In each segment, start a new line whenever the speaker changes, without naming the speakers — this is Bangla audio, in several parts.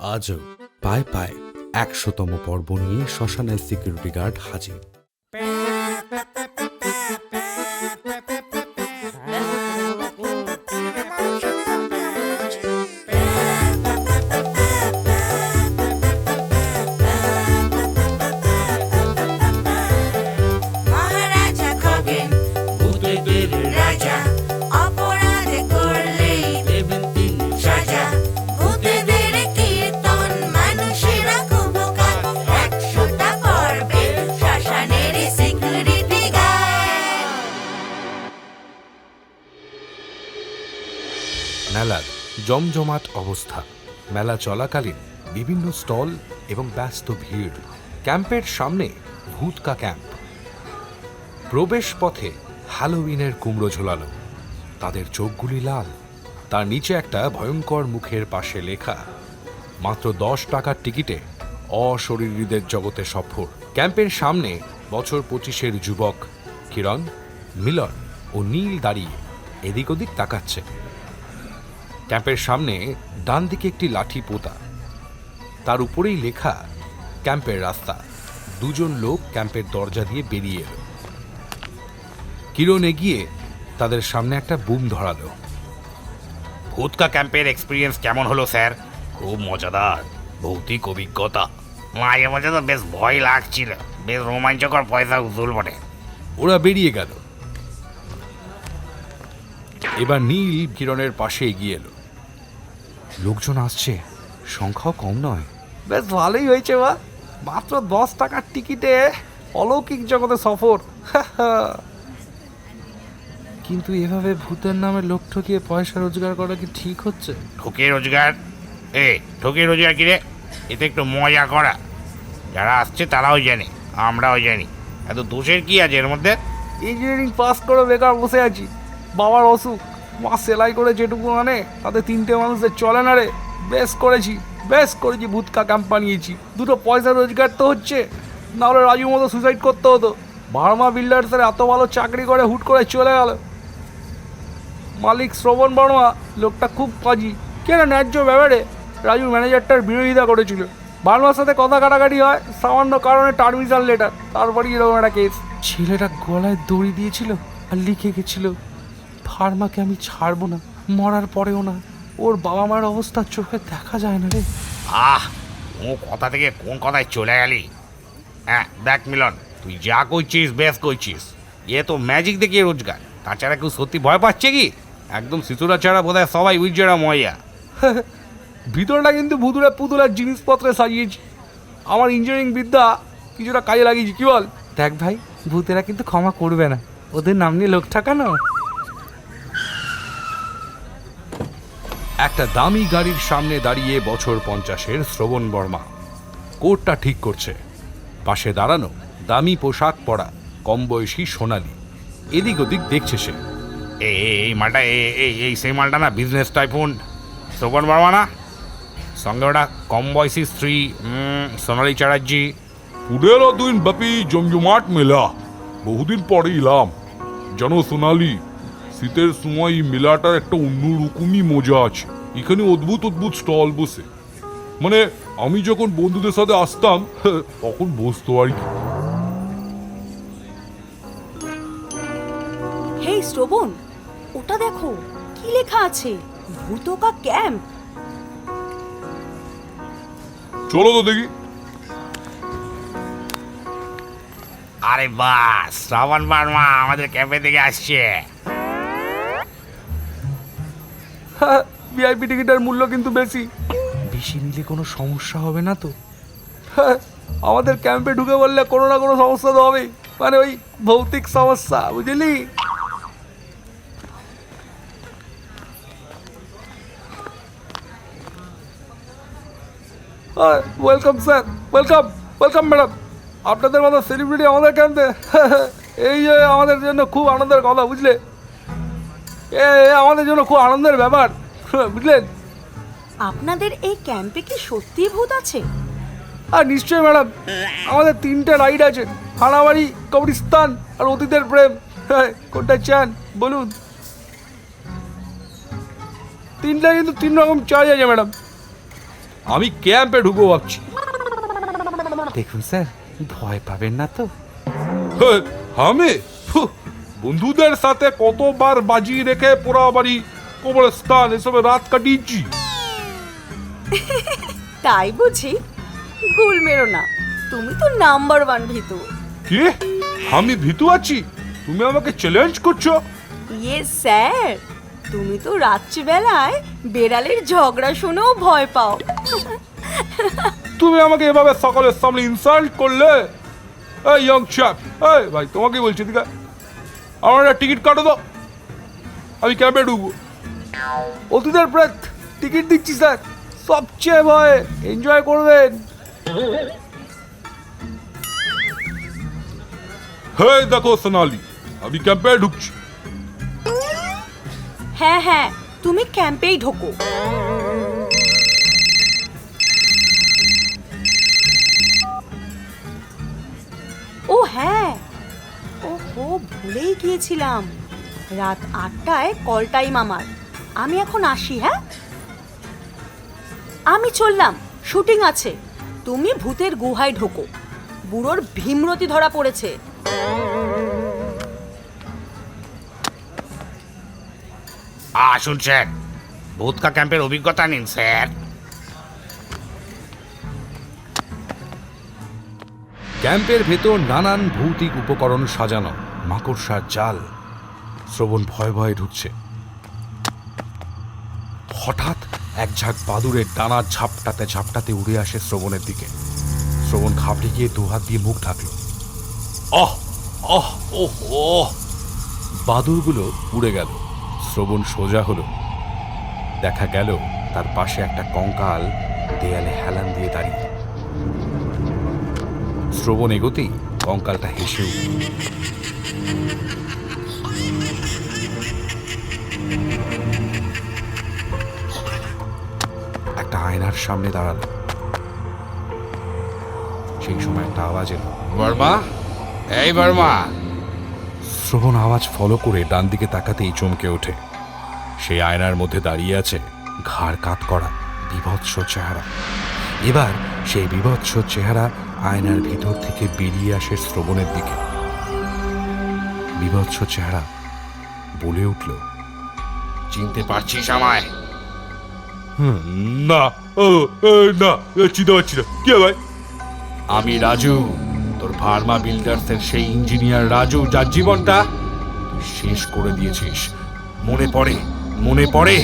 আজও পায় পায় একশোতম পর্ব নিয়ে শ্মশানের সিকিউরিটি গার্ড হাজির। জমজমাট অবস্থা। মেলা চলাকালীন বিভিন্ন স্টল এবং ব্যস্ত ভিড়। ক্যাম্পের সামনে ভূতকা ক্যাম্প। প্রবেশ পথে হ্যালোউইনের কুমড়ো ঝোলানো তাদের চোখগুলি লাল। তার নিচে একটা ভয়ঙ্কর মুখের পাশে লেখা, মাত্র দশ টাকার টিকিটে অশরীরীদের জগতে সফর। ক্যাম্পের সামনে বছর পঁচিশের যুবক কিরণ, মিলন ও নীল দাঁড়িয়ে এদিক ওদিক তাকাচ্ছে। ক্যাম্পের সামনে ডান দিকে একটি লাঠি পোতা। তার উপরেই লেখা ক্যাম্পের রাস্তা। দুজন লোক ক্যাম্পের দরজা দিয়ে বেরিয়ে এলো। কিরণ এগিয়ে তাদের সামনে একটা বুম ধরালো।
ভূতকা ক্যাম্পের এক্সপিরিয়েন্স কেমন হলো স্যার? খুব মজাদার ভৌতিক অভিজ্ঞতা। মাঝে মাঝে তো বেশ ভয় লাগছিল বেশ রোমাঞ্চকর পয়সা উসুল বটে।
ওরা বেরিয়ে গেল। এবার নীল কিরণের পাশে এগিয়ে এলো। লোকজন আসছে। সংখ্যাও কম নয়।
বেশ ভালোই হয়েছে বা মাত্র দশ টাকার টিকিটে অলৌকিক জগতে সফর। কিন্তু এভাবে ভূতের নামে লোক ঠকিয়ে পয়সা রোজগার করা কি ঠিক হচ্ছে?
ঠকে রোজগার? এ ঠকে রোজগার কিরে এতে একটু মজা করা। যারা আসছে তারাও জানে আমরাও জানি। এত দোষের কি আছে এর মধ্যে?
ইঞ্জিনিয়ারিং পাস করে বেকার বসে আছি। বাবার অসুখ। মা সেলাই করে যেটুকু আনে, তাতে তিনটে মানুষের চলে না রে। বেশ করেছি বেশ করেছি, ভূতকা ক্যাম্প বানিয়েছি। দুটো পয়সা রোজগার তো হচ্ছে নাহলে রাজু মতো সুসাইড করতে হতো। ভার্মা বিল্ডার্সের এত ভালো চাকরি করে, হুট করে চলে গেল। মালিক শ্রবণ বর্মা, লোকটা খুব কাজী। কেন ন্যায্য ব্যাপারে? রাজু ম্যানেজারটার বিরোধিতা করেছিল। বার্মার সাথে কথা কাটাকাটি হয়, সামান্য কারণে টার্মিশন লেটার তারপরে এরকম একটা কেস ছেলেটা গলায় দড়ি দিয়েছিল আর লিখে গেছিল। ফার্মাকে আমি ছাড়বো না মরার পরেও না। ওর বাবা মার অবস্থা চোখে দেখা যায় না রে।
আহ ও কথা থেকে কোন কথায় চলে গেলি? হ্যাঁ দেখ মিলন তুই যা করছিস বেশ করছিস এ তো ম্যাজিক দেখিয়ে রোজগার। তাছাড়া কেউ সত্যি ভয় পাচ্ছে কি? একদম শিশুরা ছাড়া বোধ হয় সবাই উজ্জরা ময়া
ভিতরটা কিন্তু ভুতুরা পুতুলের জিনিসপত্রে সাজিয়েছি। আমার ইঞ্জিনিয়ারিং বিদ্যা কিছুটা কাজে লাগিয়েছি কি বল? দেখ ভাই ভূতেরা কিন্তু ক্ষমা করবে না। ওদের নাম নিয়ে লোক ঠাকানো?
একটা দামি গাড়ির সামনে দাঁড়িয়ে বছর পঞ্চাশের শ্রবণ বর্মা। কোটটা ঠিক করছে। পাশে দাঁড়ানো দামি পোশাক পরা কম বয়সী সোনালি। এদিক ওদিক দেখছে সে।
এই মালটা এই- এই এই সেই মালটা না বিজনেস টাইফুন শ্রবণ বর্মা না? সঙ্গে ওটা কম বয়সী স্ত্রী সোনালি চ্যাটার্জি।
পুরো দিন ব্যাপী জমজমাট মেলা। বহুদিন পরে এলাম। জানো সোনালি শীতের সময় এই মেলাটার একটা অন্যরকমই মজা আছে। এখানে অদ্ভুত অদ্ভুত স্টল বসে। মানে আমি যখন বন্ধুদের সাথে আসতাম তখন বসতো আর কি।
হেই শ্রবণ ওটা দেখো কি লেখা আছে? ভূতকা ক্যাম্প।
চলো তো দেখি।
আরে বাস শ্রাবণ বর্মা আমাদের ক্যাফে থেকে আসছে।
ভিআইপি টিকিটের মূল্য কিন্তু বেশি।
বেশি নিলে কোনো সমস্যা হবে না তো?
হ্যাঁ, আমাদের ক্যাম্পে ঢুকে বললে কোনো না কোনো সমস্যা তো হবেই। মানে ওই ভৌতিক সমস্যা বুঝলি? Welcome sir welcome welcome madam আপনাদের মতো সেলিব্রিটি আমাদের ক্যাম্পে। এই যে আমাদের জন্য খুব আনন্দের কথা বুঝলে? এ আমাদের জন্য খুব আনন্দের ব্যাপার। বুঝলেন?
আপনাদের এই ক্যাম্পে কি সত্যি ভূত আছে?
আর নিশ্চয়ই ম্যাডাম। আমাদের তিনটে রাইড আছে। হানাবাড়ি কবরিস্তান আর অতীতের প্রেম। হ্যাঁ কোনটা চান বলুন। তিনটা কিন্তু তিন রকম চার্জ আছে ম্যাডাম।
আমি ক্যাম্পে ঢুকবো ভাবছি। দেখুন স্যার ভয় পাবেন না তো?
হ্যাঁ, আমি? ফু, বন্ধুদের সাথে কতবার বাজি রেখে পোড়াবাড়ি কবরস্থান এসবে রাত কাটিয়েছি।
তাই বুঝি? গুল মেরো না। তুমি তো নাম্বার ওয়ান ভিতু।
কি? আমি ভীতু আছি? তুমি আমাকে চ্যালেঞ্জ করছ?
ইয়ে স্যার তুমি তো রাত্রিবেলায় বেড়ালের ঝগড়া শুনেও ভয় পাও।
তুমি আমাকে এভাবে সকালের সামনে ইনসাল্ট করলে? এই ইয়ং চ্যাপ এই ভাই তোমাকে বলছি আছে? আমার একটা টিকিট কাটো দাও আমি ক্যাবে ঢুকবো।
অতিদের ব্রেথ টিকিট দিচ্ছি স্যার। সবচেয়ে ভয় এনজয় করবেন।
হ্যাঁ দেখো সোনালি, আমি ক্যাম্পে ঢুকছি।
হ্যাঁ হ্যাঁ তুমি ক্যাম্পেই ঢোকো। ও হ্যাঁ ও ভুলেই গিয়েছিলাম। রাত আটটায় কল টাইম আমার। আমি এখন আসি হ্যাঁ? আমি চললাম শুটিং আছে। তুমি ভূতের গুহায় ঢোকো। বুড়োর ভীমরতি ধরা পড়েছে।
আসুন, স্যার। ভূতকা ক্যাম্পের অভিজ্ঞতা নিন, স্যার।
ক্যাম্পের ভেতর নানান ভৌতিক উপকরণ সাজানো। মাকড়সার জাল। শ্রবণ ভয়ে ভয়ে ঢুকছে। হঠাৎ এক ঝাঁক বাদুরের ডানা ঝাপটাতে ঝাপটাতে উড়ে আসে শ্রবণের দিকে। শ্রবণ ঘাবড়ে গিয়ে দুহাত দিয়ে মুখ ঢাকলো।
আহ ওহ ওহ।
বাদুরগুলো উড়ে গেল। শ্রবণ সোজা হলো। দেখা গেল তার পাশে একটা কঙ্কাল দেয়ালে হেলান দিয়ে দাঁড়িয়ে। শ্রবণ এগোতেই কঙ্কালটা হেসে উঠল। একটা আয়নার সামনে দাঁড়াল। সেই সময় একটা আওয়াজ এলো।
বর্মা? এই বর্মা!
শ্রবণ আওয়াজ ফলো করে ডান দিকে তাকাতেই চমকে ওঠে। সেই আয়নার মধ্যে দাঁড়িয়ে আছে ঘাড় কাত করা বিভৎস চেহারা। এবার সেই বিভৎস চেহারা আয়নার ভিতর থেকে বেরিয়ে আসে শ্রবণের দিকে। বিভৎস চেহারা বলে উঠল
চিনতে পারছিস আমায়?
না না চিনতে পারছি না। কে ভাই?
আমি রাজু তোর ফার্মা বিল্ডার্সের সেই ইঞ্জিনিয়ার রাজু যার জীবনটা তুই শেষ করে দিয়েছিস। মনে পড়ে মনে পড়ে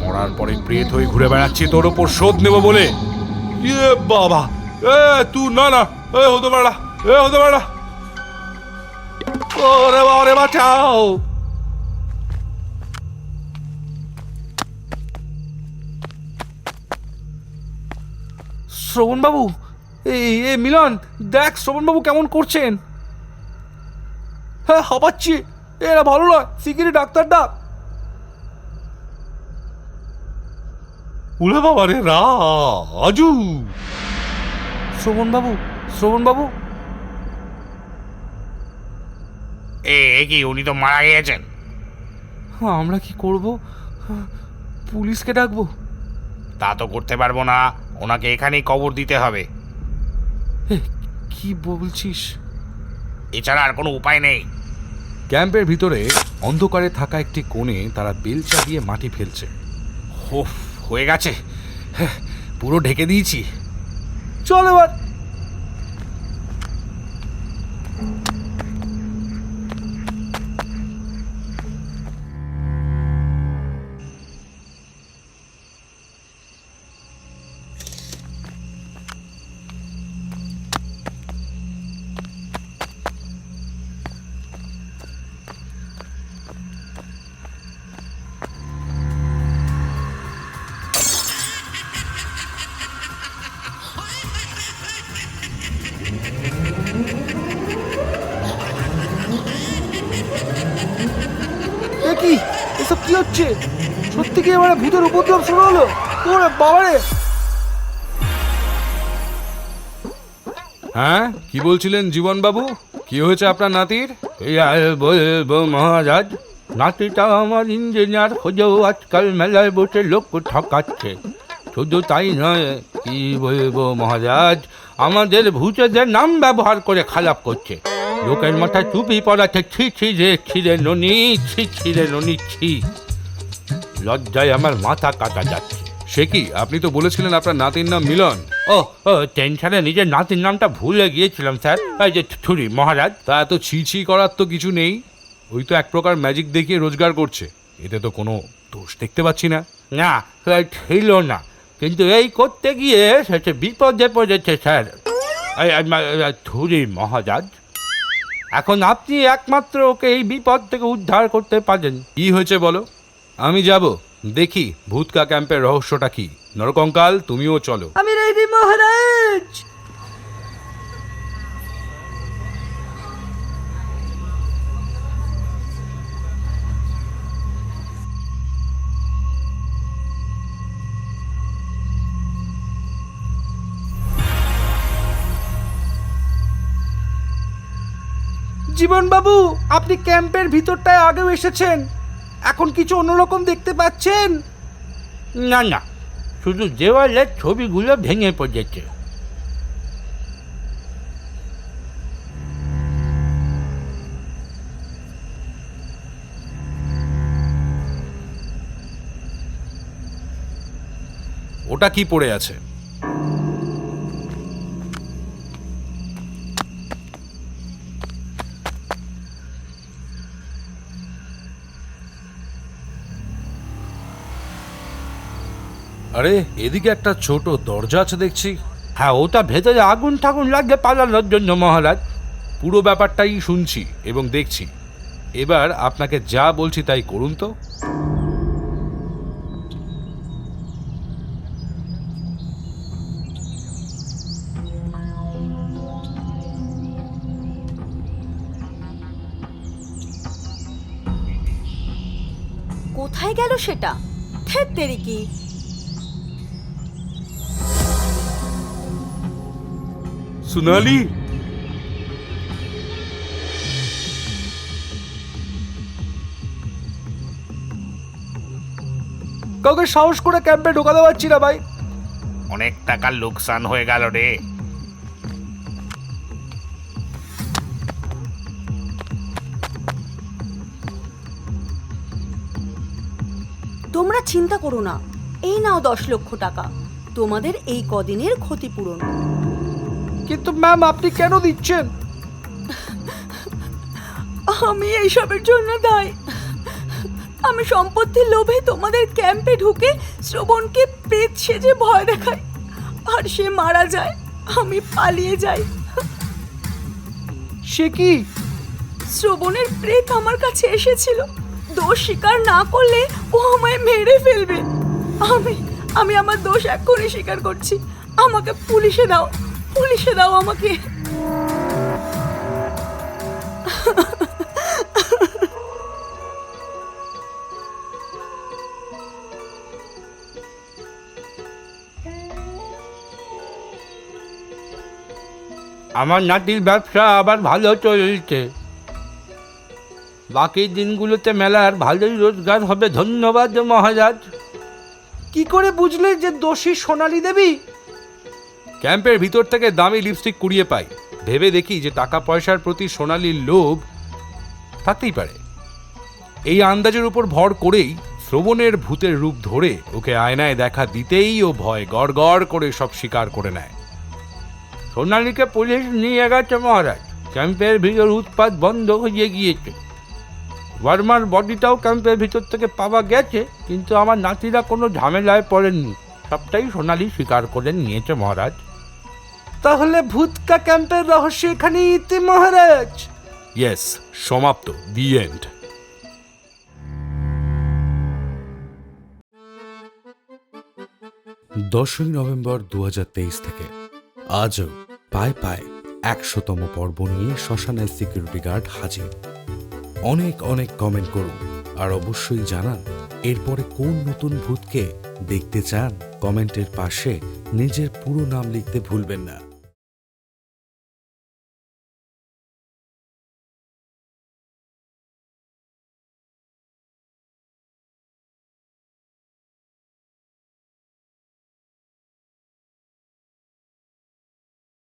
মরার পরে প্রেত হয়ে ঘুরে বেড়াচ্ছি তোর ওপর শোধ নেব বলে।
ইয়ে বাবা, এ তুই, না না, এ হতে পারে না, এ হতে পারে না। ওরে বাবা রে বাঁচাও।
শ্রবণবাবু এই এ মিলন, দেখ শ্রবণবাবু কেমন করছেন। হ্যাঁ হাঁপাচ্ছি। এরা ভালো নয়, শিগগিরই ডাক্তার ডাক
উলে বাবা রে রাজু
শ্রবণবাবু শ্রবণবাবু।
এ এ কি উনি তো মারা গিয়েছেন?
হ্যাঁ, আমরা কি করব? হ্যাঁ, পুলিশকে ডাকবো।
তা তো করতে পারব না ওনাকে এখানেই কবর দিতে হবে।
কি বলছিস?
এছাড়া আর কোনো উপায় নেই।
ক্যাম্পের ভিতরে অন্ধকারে থাকা একটি কোণে তারা বেলচা দিয়ে মাটি ফেলছে।
ওফ হয়ে গেছে। হ্যাঁ, পুরো ঢেকে দিয়েছি।
চল এবার। এবারে ভূতের উপদ্রব শুরু হলো। ওরে বাবারে!
হ্যাঁ কি বলছিলেন জীবনবাবু? কি হয়েছে আপনার নাতির? মহারাজ, নাতিটা আমার ইঞ্জিনিয়ার খোঁজেও আজকাল মেলায় বসে লোক ঠকাচ্ছে। শুধু তাই নয়, কি বলব মহারাজ, আমাদের ভূতেদের নাম ব্যবহার করে খারাপ করছে। লোকের মাথায় টুপি পড়াচ্ছে ছি ছি রে ছিঁড়ে ননি, ছি, ছিঁড়ে ননি, ছি। লজ্জায় আমার মাথা কাটা যাচ্ছে।
সে কি? আপনি তো বলেছিলেন আপনার নাতির নাম মিলন।
ও ও টেনশনে নিজের নাতির নামটা ভুলে গিয়েছিলাম স্যার। এই যে ছুরি মহারাজ।
তা এত ছি ছি করার তো কিছু নেই। ওই তো এক প্রকার ম্যাজিক দেখিয়ে রোজগার করছে। এতে তো কোনো দোষ দেখতে পাচ্ছি না।
না সে ছিল না। কিন্তু এই করতে গিয়ে সেটা বিপদে পড়েছে স্যার। এই, এই, মা- এই, ছুরি মহারাজ। এখন আপনি একমাত্র ওকে এই বিপদ থেকে উদ্ধার করতে পারেন।
কি হয়েছে বলো? আমি যাব। দেখি ভূতকা ক্যাম্পের রহস্যটা কি। নরকঙ্কাল, তুমিও চলো।
আমি রেডি, মহারাজ!
জীবন বাবু আপনি ক্যাম্পের ভিতরটায় আগেও এসেছেন। এখন কিছু অন্যরকম দেখতে পাচ্ছেন? না না শুধু দেওয়ালের ছবিগুলো ভেঙে পড়েছে।
ওটা কি পড়ে আছে? আরে এদিকে একটা ছোট দরজা আছে দেখছি।
হ্যাঁ ওটা ভেতরে আগুন ঠাগুন লাগবে পালানোর জন্য মহারাজ।
পুরো ব্যাপারটাই শুনছি এবং দেখছি। এবার আপনাকে যা বলছি তাই করুন তো।
কোথায় গেল সেটা? থেত তেরি কি?
সোনালি?
কাউকে সাহস করে ক্যাম্পে ঢোকাতে পারছি না ভাই।
অনেক টাকার লোকসান হয়ে গেল রে।
তোমরা চিন্তা করো না এই নাও দশ লক্ষ টাকা। তোমাদের এই কদিনের ক্ষতিপূরণ।
কিন্তু ম্যাম আপনি কেন দিচ্ছেন?
আমি এইসবের জন্য দায়। আমি সম্পত্তির লোভে তোমাদের ক্যাম্পে ঢুকে শ্রবণকে প্রেত সেজে ভয় দেখাই। আর সে মারা যায় আমি পালিয়ে যাই।
সে কি?
শ্রবণের প্রেত আমার কাছে এসেছিল। দোষ স্বীকার না করলে ও আমায় মেরে ফেলবে। আমি আমি আমার দোষ এক্ষুনি স্বীকার করছি। আমাকে পুলিশে দাও। পুলিশে দাও আমাকে।
আমার নাতির ব্যবসা আবার ভালো চলছে। বাকি দিনগুলোতে মেলার ভালোই রোজগার হবে ধন্যবাদ মহারাজ। কি করে বুঝলে যে দোষী সোনালী দেবী?
ক্যাম্পের ভিতর থেকে দামি লিপস্টিক কুড়িয়ে পাই। ভেবে দেখি যে টাকা পয়সার প্রতি সোনালির লোভ থাকতেই পারে। এই আন্দাজের উপর ভর করেই শ্রবণের ভূতের রূপ ধরে ওকে আয়নায় দেখা দিতেই ও ভয় গড় গড় করে সব স্বীকার করে নেয়।
সোনালীকে পুলিশ নিয়ে গেছে মহারাজ। ক্যাম্পের ভিতর উৎপাত বন্ধ হয়ে গিয়েছে। বর্মার বডিটাও ক্যাম্পের ভিতর থেকে পাওয়া গেছে, কিন্তু আমার নাতিরা কোনো ঝামেলায় পড়েননি। সবটাই সোনালি স্বীকার করে নিয়েছে মহারাজ। তাহলে ভূতকা ক্যাম্পের রহস্য এখানে ইতি মহারাজ?
ইয়েস সমাপ্ত দি এন্ড দশই নভেম্বর দু হাজার তেইশ থেকে আজও পায় পায় একশোতম পর্ব নিয়ে শ্মশানের সিকিউরিটি গার্ড হাজির। অনেক অনেক কমেন্ট করুন আর অবশ্যই জানান এরপরে কোন নতুন ভূতকে দেখতে চান? কমেন্টের পাশে নিজের পুরো নাম লিখতে ভুলবেন না।